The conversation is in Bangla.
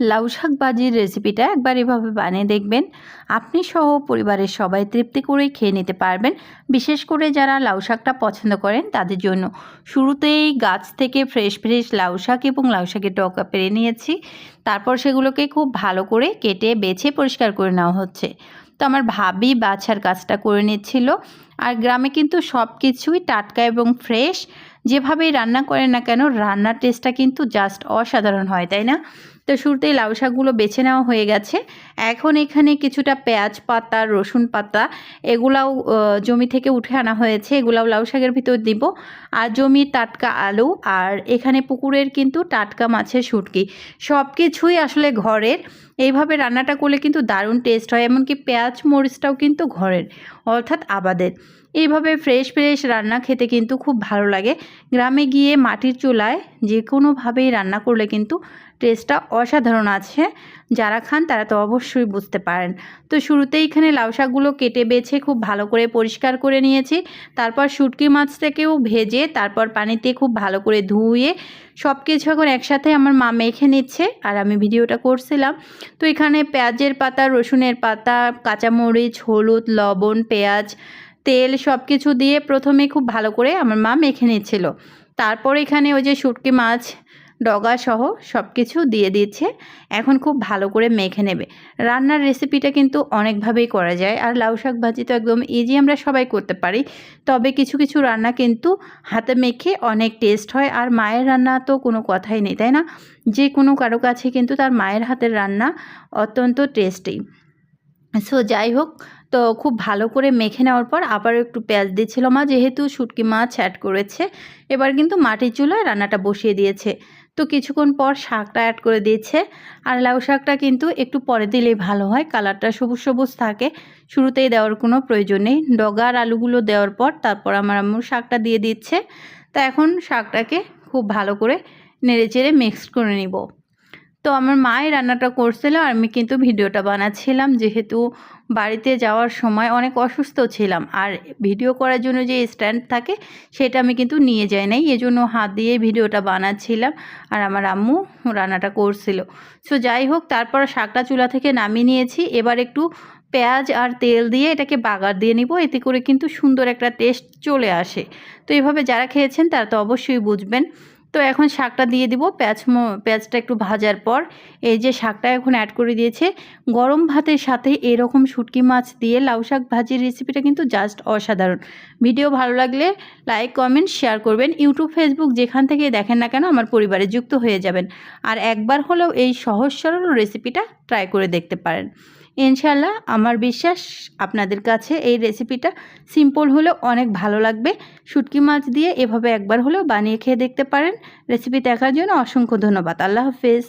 লাউ শাক ভাজির রেসিপিটা একবার এভাবে বানিয়ে দেখবেন। আপনি সহ পরিবারের সবাই তৃপ্তি করেই খেয়ে নিতে পারবেন। বিশেষ করে যারা লাউ শাকটা পছন্দ করেন, তাদের জন্য। শুরুতেই গাছ থেকে ফ্রেশ ফ্রেশ লাউ শাক এবং লাউ শাকের ডকা পেরে নিয়েছি। তারপর সেগুলোকে খুব ভালো করে কেটে, বেছে পরিষ্কার করে নেওয়া হচ্ছে। তো আমার ভাবি বাছার কাজটা করে নিচ্ছিল। আর গ্রামে কিন্তু সব কিছুই টাটকা এবং ফ্রেশ যেভাবেই রান্না করেন না কেন, রান্নার টেস্টটা কিন্তু জাস্ট অসাধারণ হয়, তাই না? তো শুরুতেই লাউ শাকগুলো বেছে নেওয়া হয়ে গেছে। এখন এখানে কিছুটা পেঁয়াজ পাতা, রসুন পাতা, এগুলাও জমি থেকে উঠে আনা হয়েছে। এগুলাও লাউ শাকের ভিতর দিব। আর জমির টাটকা আলু আর এখানে পুকুরের কিন্তু টাটকা মাছের শুটকি। সব কিছুই আসলে ঘরের। এইভাবে রান্নাটা করলে কিন্তু দারুণ টেস্ট হয়। এমনকি পেঁয়াজ, মরিচটাও কিন্তু ঘরের, অর্থাৎ আবাদের। এইভাবে ফ্রেশ ফ্রেশ রান্না খেতে কিন্তু খুব ভালো লাগে। গ্রামে গিয়ে মাটির চুলায় যে কোনোভাবেই রান্না করলে কিন্তু টেস্টটা অসাধারণ আছে। যারা খান তারা তো অবশ্যই বুঝতে পারেন। তো শুরুতেই এখানে লাউ শাকগুলো কেটে বেছে খুব ভালো করে পরিষ্কার করে নিয়েছি। তারপর শুটকি মাছটাকেও ভেজে তারপর পানিতে খুব ভালো করে ধুয়ে সব কিছু এখন একসাথে আমার মা মেখে নিচ্ছে আর আমি ভিডিওটা করছিলাম। তো এখানে পেঁয়াজের পাতা, রসুনের পাতা, কাঁচামরিচ, হলুদ, লবণ, পেঁয়াজ তেল সব কিছু দিয়ে প্রথমে খুব ভালো করে আমার মা মেখে নিচ্ছিল। তারপর এখানে ওই যে শুটকি মাছ, ডগা সহ সব কিছু দিয়ে দিচ্ছে। এখন খুব ভালো করে মেখে নেবে। রান্নার রেসিপিটা কিন্তু অনেকভাবেই করা যায়। আর লাউ শাক ভাজি তো একদম ইজি আমরা সবাই করতে পারি। তবে কিছু কিছু রান্না কিন্তু হাতে মেখে অনেক টেস্ট হয়। আর মায়ের রান্না তো কোনো কথাই নেই, তাই না? যে কোনো কারও কাছে কিন্তু তার মায়ের হাতের রান্না অত্যন্ত টেস্টি সো যাই হোক তো খুব ভালো করে মেখে নেওয়ার পর আবার একটু পেঁয়াজ দিচ্ছিল মা, যেহেতু শুটকি মাছ অ্যাড করেছে। এবার কিন্তু মাটির চুলায় রান্নাটা বসিয়ে দিয়েছে। তো কিছুক্ষণ পর শাকটা অ্যাড করে দিয়েছে। আর লাউ শাকটা কিন্তু একটু পরে দিলেই ভালো হয়, কালারটা সবুজ সবুজ থাকে। শুরুতেই দেওয়ার কোনো প্রয়োজন নেই। ডগার আলুগুলো দেওয়ার পর তারপর আমার আম্মুর শাকটা দিয়ে দিচ্ছে। তা এখন শাকটাকে খুব ভালো করে নেড়ে চেড়ে মিক্সড করে নিব। তো আমার মায়ের রান্নাটা করছিল, আর আমি কিন্তু ভিডিওটা বানাচ্ছিলাম। যেহেতু বাড়িতে যাওয়ার সময় অনেক অসুস্থ ছিলাম, আর ভিডিও করার জন্য যে স্ট্যান্ড থাকে, সেটা আমি কিন্তু নিয়ে যাই নাই। এজন্য হাত দিয়ে ভিডিওটা বানাচ্ছিলাম, আর আমার আম্মু রান্নাটা করছিল। সো যাই হোক, তারপর শাকটা চুলা থেকে নামিয়ে নিয়েছি। এবার একটু পেঁয়াজ আর তেল দিয়ে এটাকে বাগার দিয়ে নিব, এতে করে কিন্তু সুন্দর একটা টেস্ট চলে আসে। তো এভাবে যারা খেয়েছেন, তারা তো অবশ্যই বুঝবেন। তো এখন শাকটা দিয়ে দিব। পেঁয়াজ পেঁয়াজটা একটু ভাজার পর এই যে শাকটা এখন অ্যাড করে দিয়েছে, গরম ভাতের সাথে এরকম শুটকি মাছ দিয়ে লাউ শাক ভাজির রেসিপিটা কিন্তু জাস্ট অসাধারণ। ভিডিও ভালো লাগলে লাইক কমেন্ট শেয়ার করবেন। ইউটিউব ফেসবুক যেখান থেকে দেখেন না কেন আমার পরিবারে যুক্ত হয়ে যাবেন। আর একবার হলেও এই সহজ সরল রেসিপিটা ট্রাই করে দেখতে পারেন। ইনশাল্লাহ আমার বিশ্বাস আপনাদের কাছে এই রেসিপিটা সিম্পল হলেও অনেক ভালো লাগবে। শুটকি মাছ দিয়ে এভাবে একবার হলেও বানিয়ে খেয়ে দেখতে পারেন। রেসিপি দেখার জন্য অসংখ্য ধন্যবাদ। আল্লাহ হাফেজ।